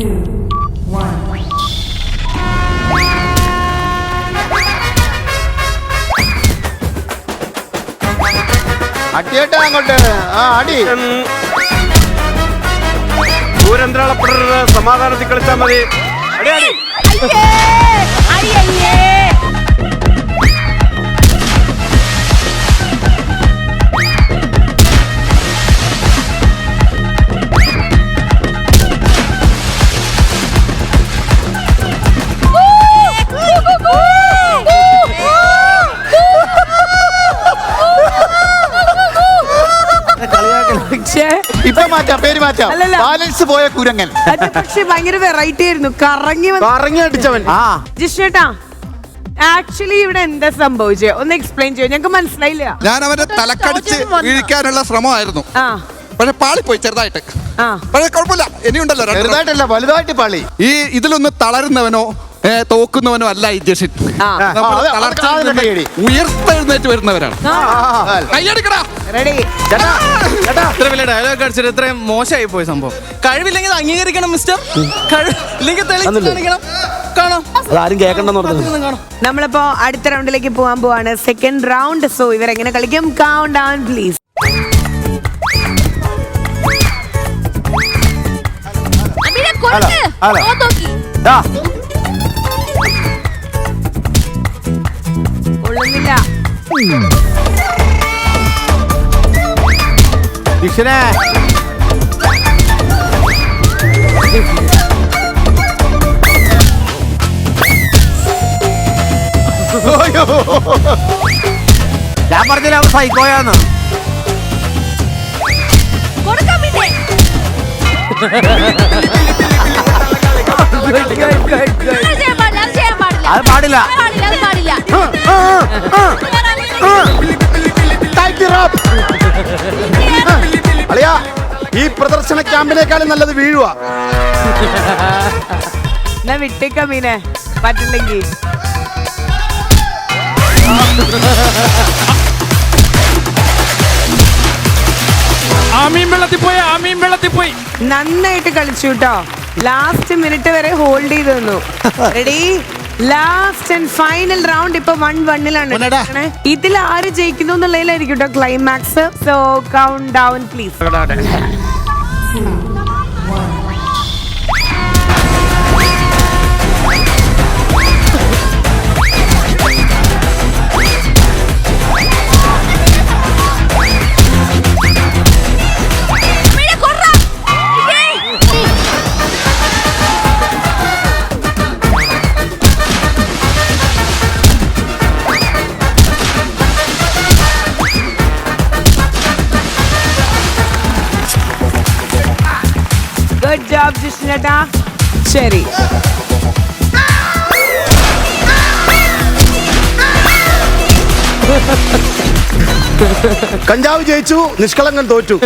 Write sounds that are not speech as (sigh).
two, one. അടിയേട്ടാ അങ്ങോട്ട് ആ അടി സമാധാനത്തിൽ കളിച്ചാൽ മതി അടി, അടി. ഇപ്പൊ മാറ്റാം പേര് മാറ്റാം. അല്ലല്ല. ബാലൻസ് പോയ കുരങ്ങൻ. അത് പക്ഷെ ഭയങ്കര വെറൈറ്റി ആയിരുന്നു. കറങ്ങി വന്ന് കറങ്ങി അടിച്ചവൻ. ആ. ജിഷ്ണേട്ടാ ആക്ച്വലി ഇവിടെ എന്താ സംഭവിച്ചത് ഒന്ന് എക്സ്പ്ലെയിൻ ചെയ്യോ. ഞങ്ങൾക്ക് മനസ്സിലായില്ല. ഞാൻ അവന്റെ തലക്കടിച്ച് വീഴിക്കാനുള്ള ശ്രമമായിരുന്നു. ആ. പാളി പോയി ചെറുതായിട്ട്. ആ. പക്ഷെ കുഴപ്പമില്ല. ഇനിയുണ്ടല്ലോ രണ്ട് ചെറുതായിട്ടല്ല വലുതായിട്ട് പാളി. ഈ ഇതിലൊന്ന് തളരുന്നവനോ തോക്കുന്നവനോ അല്ല ഈ ജഷിൻ ആ. അത്. ഉയർത്തെഴുന്നേറ്റ് വരുന്നവരാണ്. കൈയടിക്കടാ റെഡി ചേട്ടാ ചേട്ടാ. ഇത്ര വലിയ ഡയലോഗ് അടിച്ചിട്ട് ഇത്രയും മോശമായി പോയി സംഭവം. കഴിവില്ലെങ്കിൽ അത് അംഗീകരിക്കണം മിസ്റ്റർ കഴിവില്ലെങ്കിൽ തെളിയിച്ച് കാണിക്കണം. കാണാം? അതാരും കേൾക്കണ്ടെന്ന് പറഞ്ഞു ഇതൊന്നും കാണാം? നമ്മളിപ്പോ അടുത്ത റൗണ്ടിലേക്ക് പോകാൻ പോവാണ്. സെക്കൻഡ് റൗണ്ട് സോ ഇവരെങ്ങനെ കളിക്കും? കൗണ്ട് ഡൗൺ പ്ലീസ് കൊല്ല്. ഹലോ. ഓ നോക്കി. ദാ, അയ്യോ. ഞാൻ പറഞ്ഞില്ല അവൻ സൈക്കോയാന്ന്. അത് (laughs) പാടില്ല, അത് പാടില്ല. ഈ പ്രദർശന ക്യാമ്പിനേക്കാളും നല്ലത് വീഴുക ഞാൻ വിട്ടേക്ക മീനെ പറ്റില്ലെങ്കിൽ ആമീൻ വെള്ളത്തിൽ പോയി ആമീൻ വെള്ളത്തിൽ പോയി. നന്നായിട്ട് കളിച്ചു കേട്ടോ. ലാസ്റ്റ് മിനിറ്റ് വരെ ഹോൾഡ് ചെയ്തു തന്നു ready last and final round ഇപ്പൊ വൺ വണ്ണിലാണ്. ഇതിൽ ആര് ജയിക്കുന്നു എന്നുള്ളതിലായിരിക്കും കേട്ടോ climax so count down please good job ജിഷ്ണേട്ടാ ശരി. കഞ്ചാവ് ജയിച്ചു നിഷ്കളങ്കൻ തോറ്റു.